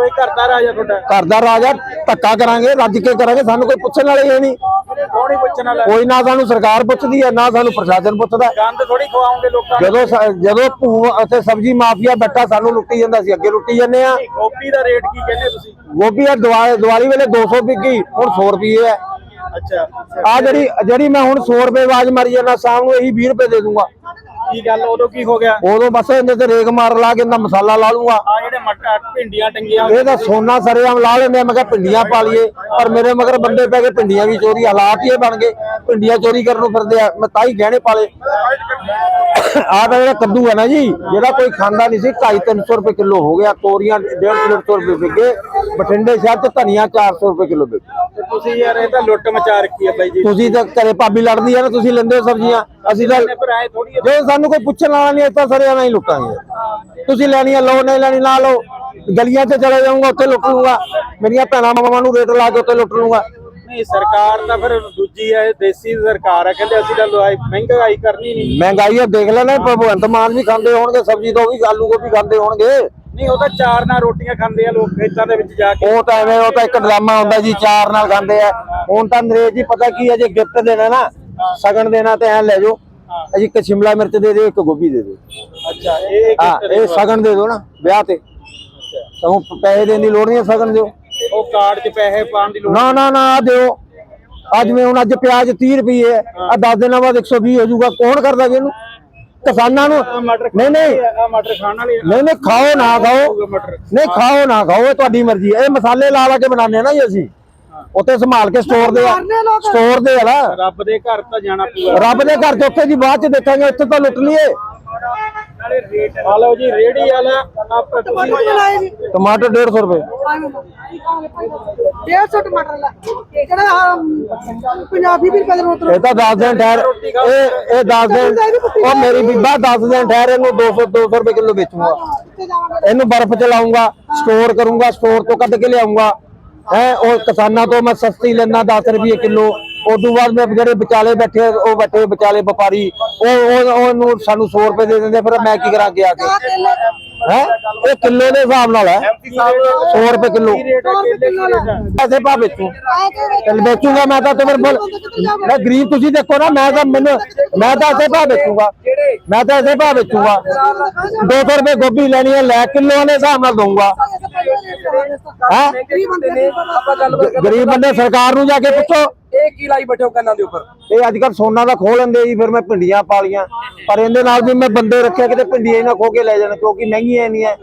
ਜੋ ਇਹ ਘਰ ਦਾ ਰਾਜਾ ਤੁਹਾਡਾ? ਘਰ ਦਾ ਰਾਜਾ ਧੱਕਾ ਕਰਾਂਗੇ ਰੱਜ ਕੇ ਕਰਾਂਗੇ ਸਾਨੂੰ ਕੋਈ ਪੁੱਛਣ ਵਾਲੇ ਹੀ ਨਹੀਂ। ਹੀ ਪੁੱਛਣ ਵਾਲਾ? ਕੋਈ ਨਾ ਸਾਨੂੰ ਸਰਕਾਰ ਪੁੱਛਦੀ ਹੈ ਨਾ ਸਾਨੂੰ ਪ੍ਰਸ਼ਾਸਨ ਪੁੱਛਦਾ। ਹੈ। ਗੰਦ ਥੋੜੀ ਖਵਾਉਂਗੇ ਲੋਕਾਂ ਨੂੰ। ਜਦੋਂ ਸ- ਜਦੋਂ ਭੂ ਅਤੇ ਸਬਜ਼ੀ ਮਾਫੀਆ ਬੱਟਾ ਸਾਨੂੰ ਲੁੱਟੀ ਜਾਂਦਾ ਸੀ ਅੱਗੇ ਲੁੱਟੀ ਜਾਂਦੇ ਆ ਗੋਭੀ ਦਾ ਰੇਟ ਕੀ ਕਹਿੰਦੇ ਤੁਸੀਂ? ਗੋਭੀ ਆ ਦਿਵਾ- ਦੀਵਾਲੀ ਵੇਲੇ 200 ਵਿਕੀ ਹੁਣ 100 ਰੁਪਏ ਹੈ। ਅੱਛਾ। ਆ ਜਿਹੜੀ ਜਿਹੜੀ ਮੈਂ ਹੁਣ 100 ਰੁਪਏ ਆਵਾਜ਼ ਮਾਰੀ ਜਾਂਦਾ ਸ਼ਾਮ ਨੂੰ ਇਹੀ 20 ਰੁਪਏ ਦੇ ਦੂੰਗਾ। ਕੀ ਗੱਲ ਉਦੋਂ ਕੀ ਹੋ ਗਿਆ? ਉਦੋਂ ਬਸ ਇਹਦੇ ਤੇ ਰੇਗ ਮਾਰ ਲਾ ਕੇ ਇਹਦਾ ਮਸਾਲਾ ਲਾ ਲੂੰਗਾ। ਆ ਜਿਹੜੇ ਮਟਰ ਭਿੰਡੀਆਂ ਟੰਗੀਆਂ ਇਹ ਤਾਂ ਸੋਨਾ ਸਰੇਆਮ ਲਾ ਲੈਂਦੇ ਮੈਂ ਕਿਹਾ ਪਿੰਡੀਆਂ ਪਾ ਲਈਏ। ਪਰ ਮੇਰੇ ਮਗਰ ਬੰਦੇ ਪੈ ਗਏ ਪਿੰਡੀਆਂ ਵੀ ਚੋਰੀ ਹਾਲਾਤ ਹੀ ਇਹ ਬਣ ਗਏ। ਪਿੰਡੀਆਂ ਚੋਰੀ ਕਰਨ ਨੂੰ ਫਿਰਦੇ ਆ ਮੈਂ ਤਾਂ ਹੀ ਗਹਿਣੇ ਪਾਲੇ ਆਹ ਤਾਂ ਜਿਹੜਾ ਕੱਦੂ ਹੈ ਨਾ ਜੀ ਜਿਹੜਾ ਕੋਈ ਖਾਂਦਾ ਨਹੀਂ ਸੀ 250 ਰੁਪਏ ਕਿਲੋ ਹੋ ਗਿਆ ਤੋਰੀਆਂ 150 ਰੁਪਏ ਵਿਕੇ ਬਠਿੰਡੇ ਸ਼ਹਿਰ ਚ ਧਨੀਆ 400 ਰੁਪਏ ਕਿਲੋ ਵਿਕੇ ਤੇ ਤੁਸੀਂ ਯਾਰ ਇਹ ਤਾਂ ਲੁੱਟ ਮਚਾ ਰੱਖੀ ਹੈ ਬਾਈ ਜੀ? ਤੁਸੀਂ ਤਾਂ ਘਰੇ ਭਾਬੀ ਲੜਦੀ ਆ ਨਾ ਤੁਸੀਂ ਲੈਂਦੇ ਹੋ ਸਬਜ਼ੀਆਂ। ਅਸੀਂ ਤਾਂ ਥੋੜੀ ਜੇ ਸਾਨੂੰ ਕੋਈ ਪੁੱਛਣ ਵਾਲਾ ਨਹੀਂ ਤਾਂ ਸਾਰੇ ਨਹੀਂ ਲੁੱਟਾਂਗੇ। ਤੁਸੀਂ ਲੈਣੀਆਂ ਲਓ ਨਹੀਂ ਲੈਣੀ ਨਾ ਲਓ। ਗਲੀਆਂ 'ਚ ਚਲੇ ਜਾਊਂਗਾ ਉੱਥੇ ਲੁੱਟ ਲੂੰਗਾ ਮੇਰੀਆਂ ਭੈਣਾਂ ਮਾਵਾਂ ਨੂੰ ਰੇਟ ਲਾ ਕੇ ਉੱਥੇ ਲੁੱਟ ਲੂੰਗਾ ਨਹੀਂ ਸਰਕਾਰ ਤਾਂ ਫਿਰ ਦੂਜੀ ਹੈ ਦੇਸੀ ਸਰਕਾਰ ਹੈ ਕਹਿੰਦੇ ਅਸੀਂ ਤਾਂ ਲਵਾਈ ਮਹਿੰਗਾਈ ਕਰਨੀ ਨਹੀਂ। ਮਹਿੰਗਾਈ ਦੇਖ ਲੈਣਾ ਭਗਵੰਤ ਮਾਨ ਵੀ ਖਾਂਦੇ ਹੋਣਗੇ ਸਬਜ਼ੀ ਤੋਂ ਵੀ ਆਲੂ ਗੋਭੀ ਖਾਂਦੇ ਹੋਣਗੇ। ਨਹੀਂ ਉਹ ਤਾਂ ਚਾਰ ਨਾਲ ਰੋਟੀਆਂ ਖਾਂਦੇ ਆ ਲੋਕ ਖੇਤਾਂ ਦੇ ਵਿੱਚ ਜਾ ਕੇ। ਉਹ ਤਾਂ ਐਵੇਂ ਉਹ ਤਾਂ ਇੱਕ ਡਰਾਮਾ ਹੁੰਦਾ ਜੀ ਚਾਰ ਨਾਲ ਖਾਂਦੇ ਆ। ਹੁਣ ਤਾਂ ਅੰਗਰੇਜ਼ ਜੀ ਪਤਾ ਕੀ ਹੈ ਜੇ ਗਿਫਟ ਦੇਣਾ ਨਾ ਸਗਨ ਦੇਣਾ ਤੇ ਐ ਲੈ ਜਾਓ। ਅਜੀ ਇੱਕ ਸ਼ਿਮਲਾ ਮਿਰਚ ਦੇ ਦਿਓ ਇੱਕ ਗੋਭੀ ਦੇ ਦਿਓ। ਅੱਛਾ ਇਹ ਹਾਂ ਇਹ ਸਗਨ ਦੇ ਦਿਓ ਨਾ ਵਿਆਹ ਤੇ। ਤੁਹਾਨੂੰ ਪੈਸੇ ਦੇਣ ਦੀ ਲੋੜ ਨਹੀਂ ਹੈ ਸਗਨ ਦਿਓ। ਉਹ ਕਾਰਡ 'ਚ ਪੈਸੇ ਪਾਉਣ ਦੀ ਲੋੜ ਨਾ ਨਾ ਨਾ ਦਿਓ। ਅੱਜ ਮੈਂ ਹੁਣ ਅੱਜ ਪਿਆਜ਼ 30 ਰੁਪਏ ਹੈ। ਆ 10 ਦਿਨਾਂ ਬਾਅਦ 120 ਹੋ ਜਾਊਗਾ। ਕੌਣ ਕਰਦਾ ਜੀ ਇਹਨੂੰ? ਕਿਸਾਨਾਂ ਨੂੰ ਨਹੀਂ ਨਹੀਂ। ਆ ਮਟਰ ਖਾਣ ਵਾਲੇ। ਨਹੀਂ ਨਹੀਂ ਖਾਓ ਨਾ ਖਾਓ ਨਹੀਂ ਖਾਓ ਨਾ ਖਾਓ ਇਹ ਤੁਹਾਡੀ ਮਰਜ਼ੀ ਹੈ ਇਹ ਮਸਾਲੇ ਲਾ ਲਾ ਕੇ ਬਣਾਉਂਦੇ ਆ ਨਾ ਜੀ ਅਸੀਂ। ਉੱਥੇ ਸੰਭਾਲ ਕੇ ਸਟੋਰ ਦੇ ਆ। ਸਟੋਰ ਦੇ ਆ ਨਾ। ਰੱਬ ਦੇ ਘਰ ਤਾਂ ਜਾਣਾ ਪਊਗਾ। ਰੱਬ ਦੇ ਘਰ ਚ ਉੱਥੇ ਜੀ ਬਾਅਦ ਚ ਦੇਖਾਂਗੇ ਇੱਥੇ ਤਾਂ ਲੁੱਟ ਲਈਏ। ਟਮਾਟਰ 150 ਰੁਪਏ। 150 ਟਮਾਟਰ ਲਾ। ਪੰਜਾਬੀ ਵੀ ਰੁਪਏ ਦਾ ਇਹ ਤਾਂ 10 ਦਿਨ ਠਹਿਰ ਇਹ ਇਹ 10 ਦਿਨ ਉਹ ਮੇਰੀ ਬੀਬਾ 10 ਦਿਨ ਠਹਿਰ ਇਹਨੂੰ 200 200 ਰੁਪਏ ਕਿਲੋ ਵੇਚੂਗਾ। ਇਹਨੂੰ ਬਰਫ਼ ਚ ਲਾਉਂਗਾ ਸਟੋਰ ਕਰੂੰਗਾ ਸਟੋਰ ਤੋਂ ਕੱਢ ਕੇ ਲਿਆਉਂਗਾ ਹੈ ਉਹ ਕਿਸਾਨਾਂ ਤੋਂ ਮੈਂ ਸਸਤੀ ਲੈਣਾ 10 ਰੁਪਏ ਕਿਲੋ। ਉਦੋਂ ਬਾਅਦ ਮੈਂ ਜਿਹੜੇ ਵਿਚਾਲੇ ਬੈਠੇ ਉਹ ਬੈਠੇ ਵਿਚਾਲੇ ਵਪਾਰੀ ਉਹ ਉਹ ਉਹਨੂੰ ਸਾਨੂੰ 100 ਰੁਪਏ ਦੇ ਦਿੰਦੇ ਫਿਰ ਮੈਂ ਕੀ ਕਰਾਂ ਕੇ ਆ ਕੇ? ਹੈ? ਇਹ ਕਿਲੋ ਦੇ ਹਿਸਾਬ ਨਾਲ ਹੈ। 100 ਰੁਪਏ ਕਿਲੋ। ਪੈਸੇ ਪਾ ਵੇਚੂ। ਚੱਲ ਵੇਚੂਗਾ ਮੈਂ ਤਾਂ ਤੇ ਫਿਰ ਬੋਲ ਮੈਂ ਗਰੀਬ ਤੁਸੀਂ ਦੇਖੋ ਨਾ ਮੈਂ ਤਾਂ ਮੈਨੂੰ ਮੈਂ ਤਾਂ ਐਸੇ ਭਾਅ ਵੇਚੂਗਾ। ਮੈਂ ਤਾਂ ਐਸੇ ਭਾਅ ਵੇਚੂਗਾ। 200 ਰੁਪਏ ਗੋਭੀ ਲੈਣੀ ਹੈ ਲੈ ਕਿਲੋ ਦੇ ਹਿਸਾਬ ਨਾਲ ਦਊਂਗਾ। ਹੈ? ਗਰੀਬ ਬੰਦੇ ਸਰਕਾਰ ਨੂੰ ਜਾ ਕੇ ਪੁੱਛੋ। ਇਹ ਕੀ ਲਾਈ ਬੈਠੇ ਹੋ ਕੰਨਾਂ ਦੇ ਉੱਪਰ? ਇਹ ਅੱਜ ਕੱਲ ਸੋਨਾ ਦਾ ਖੋਹ ਲੈਂਦੇ ਜੀ, ਫਿਰ ਮੈਂ ਭਿੰਡੀਆਂ ਪਾਲੀਆਂ ਪਰ ਇਹਦੇ ਨਾਲ ਵੀ ਮੈਂ ਬੰਦੇ ਰੱਖਿਆ, ਕਿਤੇ ਭਿੰਡੀਆਂ ਹੀ ਨਾ ਖੋ ਕੇ ਲੈ ਜਾਣ, ਕਿਉਂਕਿ ਮਹਿੰਗੀਆਂ ਇੰਨੀਆਂ।